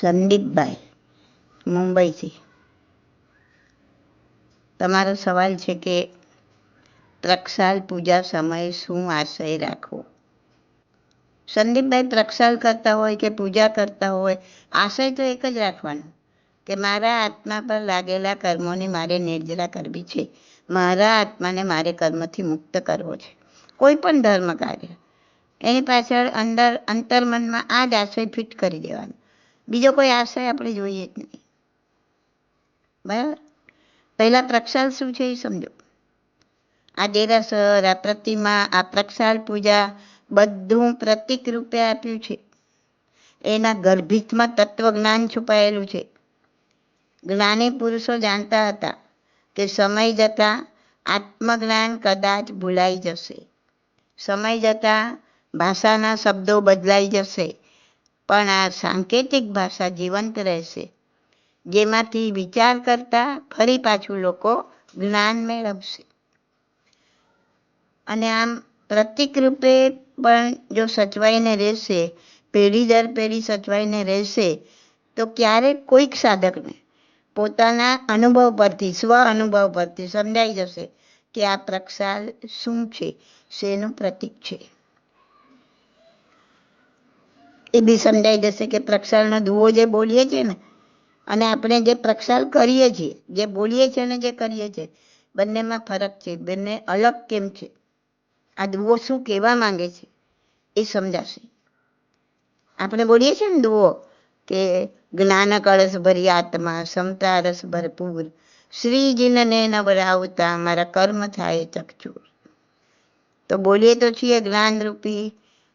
સંદીપભાઈ મુંબઈથી. તમારો સવાલ છે કે પ્રક્ષાલ પૂજા સમયે શું આશય રાખવો? સંદીપભાઈ પ્રક્ષાલ કરતા હોય કે પૂજા કરતા હોય, આશય તો એક જ રાખવાનો, કે મારા આત્મા પર લાગેલા કર્મોની મારે નિર્જરા કરવી છે. મારા આત્માને મારે કર્મથી મુક્ત કરવો છે. કોઈ પણ ધર્મ કાર્ય એની પાછળ અંદર, અંતર્મનમાં આ જ આશય ફિટ કરી દેવાનો. બીજો કોઈ આશય આપણે જોઈએ જ નહીં. બરાબર? પહેલાં પ્રક્ષાલ શું છે એ સમજો. આ દેરાસર આ પ્રતિમા, આ પ્રક્ષાલ પૂજા બધું પ્રતિક રૂપે આપ્યું છે. એના ગર્ભિતમાં તત્વજ્ઞાન છુપાયેલું છે. જ્ઞાની પુરુષો જાણતા હતા કે સમય જતાં આત્મજ્ઞાન કદાચ ભૂલાઈ જશે. સમય જતાં ભાષાના શબ્દો બદલાઈ જશે. પણ આ સાંકેતિક ભાષા જીવંત રહેશે. જેમાંથી વિચાર કરતા ફરી પાછું લોકો જ્ઞાન મેળવશે. અને આમ પ્રતિક રૂપે પણ જો સચવાઈને રહેશે, પેઢી દર પેઢી સચવાઈને રહેશે, તો ક્યારેક કોઈક સાધકને પોતાના અનુભવ પરથી, સ્વ અનુભવ પરથી સમજાઈ જશે કે આ પ્રક્ષાલ શું છે, શેનું પ્રતીક છે. એ બી સમજાઈ જશે કે પ્રક્ષાલનો દુવો જે બોલીએ છીએ ને, અને આપણે જે પ્રક્ષાલ કરીએ છીએ, જે બોલીએ છીએ ને જે કરીએ છીએ, બંનેમાં ફરક છે, બંને અલગ કેમ છે? આ દુવો શું કહેવા માંગે છે એ સમજાશે. આપણે બોલીએ છીએ ને દુવો કે જ્ઞાન કળશ ભરી આત્મા ક્ષમતા રસ ભરપૂર શ્રીજીને નવરાવતા, મારા કર્મ થાય ચકચુર. તો બોલીએ તો છીએ જ્ઞાનરૂપી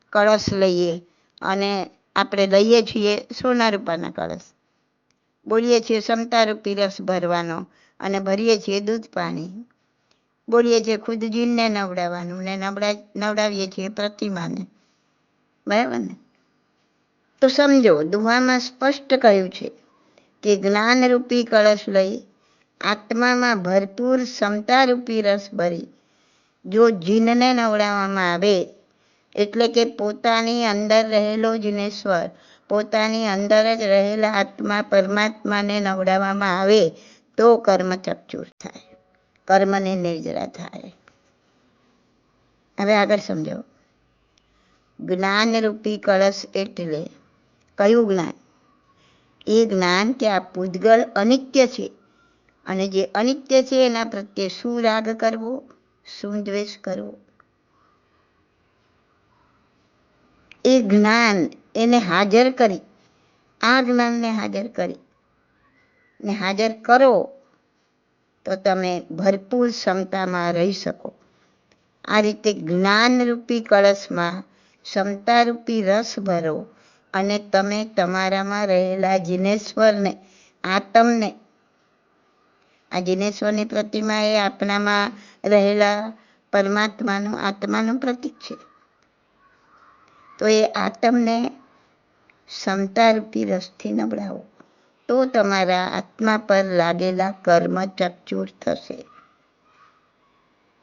કળશ લઈએ અને આપણે લઈએ છીએ સોના રૂપાના કળશ. બોલીએ છીએ ક્ષમતારૂપી રસ ભરવાનો અને ભરીએ છીએ દૂધ પાણી. બોલીએ છીએ ખુદ જીનને નવડાવવાનું ને નવડા, નવડાવીએ છીએ પ્રતિમાને. બરાબર ને? તો સમજો, દુહામાં સ્પષ્ટ કહ્યું છે કે જ્ઞાનરૂપી કળશ લઈ આત્મામાં ભરપૂર ક્ષમતારૂપી રસ ભરી. જો જીનને નવડાવવામાં આવે એટલે કે પોતાની અંદર રહેલો જીનેશ્વર પોતાની અંદર જ રહેલા આત્મા પરમાત્માને નવડાવવામાં આવે તો કર્મ ચપચૂર થાય, કર્મને નિર્જરા થાય. હવે આગળ સમજો. જ્ઞાનરૂપી કળશ એટલે, કયું જ્ઞાન? એ જ્ઞાન કે આ પૂતગલ અનિત્ય છે. અને જે અનિત્ય છે એના પ્રત્યે શું રાગ કરવો? શું દ્વેષ કરવો? એ જ્ઞાન એને હાજર કરી. આ જ્ઞાનને હાજર કરી. ને હાજર કરો તો તમે ભરપૂર ક્ષમતામાં રહી શકો. આ રીતે જ્ઞાનરૂપી કળશમાં ક્ષમતારૂપી રસ ભરો અને તમે તમારામાં રહેલા જિનેશ્વરને, આતમને, આ જિનેશ્વરની પ્રતિમા એ આપણામાં રહેલા પરમાત્માનું, આત્માનું પ્રતીક છે. તો એ આત્મને ક્ષમતારૂપી રસથી નબળાવો. તો તમારા આત્મા પર લાગેલા કર્મ ચકચૂર થશે.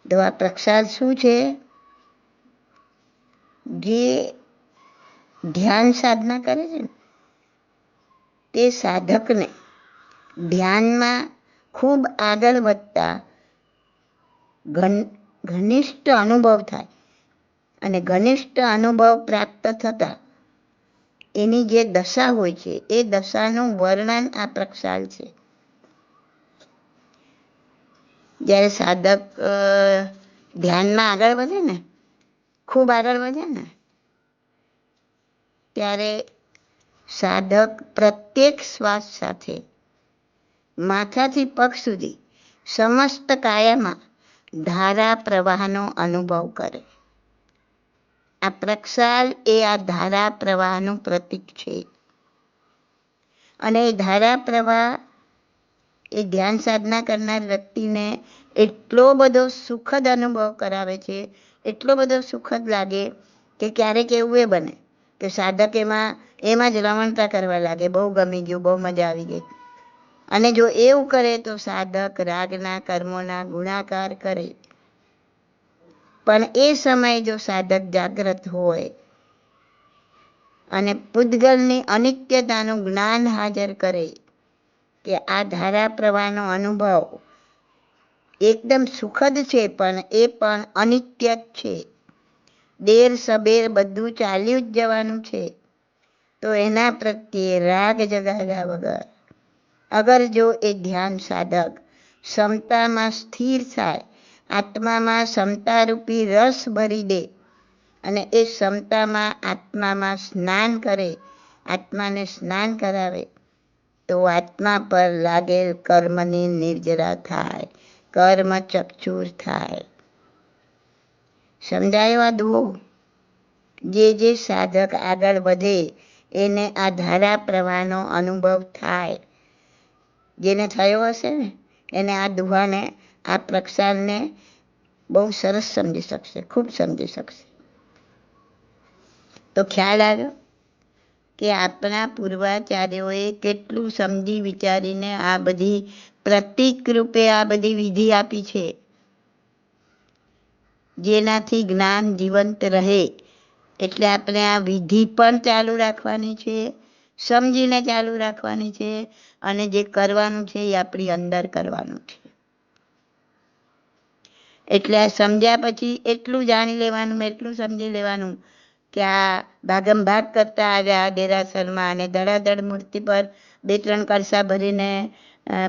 દવા આ શું છે? જે ધ્યાન સાધના કરે છે ને, તે સાધકને ધ્યાનમાં ખૂબ આગળ વધતા ઘન, ઘનિષ્ઠ અનુભવ થાય. અને ઘનિષ્ઠ અનુભવ પ્રાપ્ત થતા એની જે દશા હોય છે, એ દશાનું વર્ણન આ પ્રક્ષાલ છે. જ્યારે સાધક ધ્યાનમાં આગળ વધે ને, ખૂબ આગળ વધે ને, ત્યારે સાધક પ્રત્યેક શ્વાસ સાથે માથાથી પગ સુધી સમસ્ત કાયામાં ધારા પ્રવાહનો અનુભવ કરે. આ પ્રક્ષાલ એ આ ધારા પ્રવાહનું પ્રતીક છે. અને એ ધારા પ્રવાહ એ ધ્યાન સાધના કરનાર વ્યક્તિને એટલો બધો સુખદ અનુભવ કરાવે છે, એટલો બધો સુખદ લાગે કે ક્યારેક એવું એ બને કે સાધક એમાં એમાં જ રમણતા કરવા લાગે, બહુ ગમી ગયું, બહુ મજા આવી ગઈ. અને જો એવું કરે તો સાધક રાગના કર્મોના ગુણાકાર કરે. પણ એ સમયે જો સાધક જાગ્રત હોય અને પૂતગલની અનિત્યતાનું જ્ઞાન હાજર કરે કે આ ધારા પ્રવાહનો અનુભવ એકદમ સુખદ છે પણ એ પણ અનિત્ય જ છે. દેર સબેર બધું ચાલ્યું જ જવાનું છે. તો એના પ્રત્યે રાગ જગાડ્યા વગર. અગર જો એ ધ્યાન સાધક ક્ષમતામાં સ્થિર થાય આત્મામાં ક્ષમતારૂપી રસ ભરી દે અને એ ક્ષમતામાં આત્મામાં સ્નાન કરે, આત્માને સ્નાન કરાવે, તો આત્મા પર લાગેલ કર્મની નિર્જરા થાય, કર્મ ચકચૂર થાય. સમજાયો આ દુઓ? જે જે સાધક આગળ વધે, એને આ ધારા પ્રવાહનો અનુભવ થાય. જેને થયો હશે ને, એને આ દુહાને આ પ્રક્ષાલને બહુ સરસ સમજી શકશે, ખૂબ સમજી શકશે. તો ખ્યાલ આવ્યો કે આપણા પૂર્વાચાર્યોએ કેટલું સમજી વિચારીને આ બધી પ્રતિક રૂપે આ બધી વિધિ આપી છે? જેનાથી જ્ઞાન જીવંત રહે. એટલે આપણે આ વિધિ પણ ચાલુ રાખવાની છે, સમજીને ચાલુ રાખવાની છે અને જે કરવાનું છે એ આપણી અંદર કરવાનું છે. એટલે આ સમજ્યા પછી એટલું જાણી લેવાનું એટલું સમજી લેવાનું કે આ ભાગમ ભાગ કરતા આવ્યા દેરાસરમાં અને ધડાધડ મૂર્તિ પર બે ત્રણ કરસા ભરીને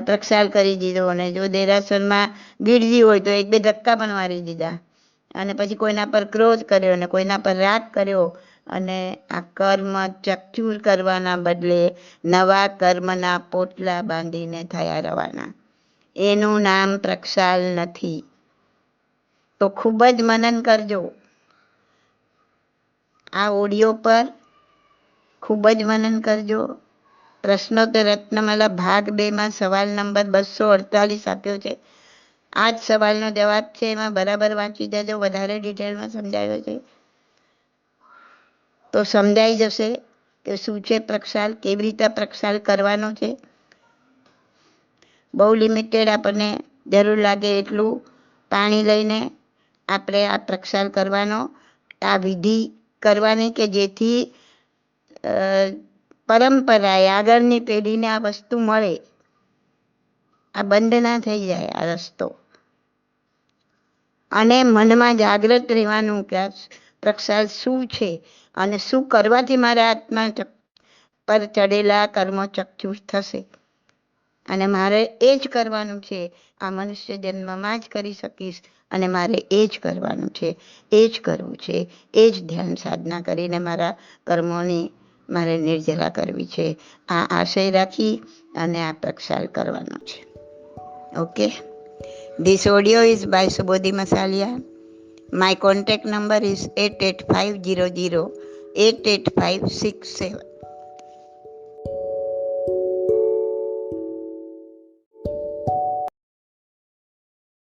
પ્રક્ષાલ કરી દીધો અને જો દેરાસરમાં ગીરજી હોય તો એક બે ધક્કા પણ મારી દીધા. અને પછી કોઈના પર ક્રોધ કર્યો અને કોઈના પર રાગ કર્યો અને આ કર્મ ચકચૂર કરવાના બદલે નવા કર્મના પોટલા બાંધીને થયા રવાના. એનું નામ પ્રક્ષાલ નથી. તો ખૂબ જ મનન કરજો. આ ઓડિયો પર ખૂબ જ મનન કરજો. પ્રશ્નોત્તર રત્નમાલા ભાગ બેમાં સવાલ નંબર બસો અડતાલીસ આપ્યો છે. આ જ સવાલનો જવાબ છે, એમાં બરાબર વાંચી દેજો વધારે ડિટેલમાં સમજાયો છે. તો સમજાઈ જશે કે શું છે પ્રક્ષાલ, કેવી રીતે પ્રક્ષાલ કરવાનો છે. બહુ લિમિટેડ આપણને જરૂર લાગે એટલું પાણી લઈને આપણે આ પ્રક્ષાલ કરવાનો, આ વિધિ કરવાની કે જેથી પરંપરાએ આગળની પેઢીને આ વસ્તુ મળે. આ બંધ ના થઈ જાય, આ રસ્તો. અને મનમાં જાગૃત રહેવાનું કે આ પ્રક્ષાલ શું છે અને શું કરવાથી મારા આત્મા પર ચડેલા કર્મો ચકચૂર થશે. અને મારે એ જ કરવાનું છે. આ મનુષ્ય જન્મમાં જ કરી શકીશ અને મારે એ જ કરવાનું છે. એ જ કરવું છે. એ જ ધ્યાન સાધના કરીને મારા કર્મોની મારે નિર્જરા કરવી છે. આ આશય રાખી અને આ પ્રક્ષાલ કરવાનો છે. Okay? This audio is by Subodhi Masaliya my contact number is eight eight five zero zero eight eight five six seven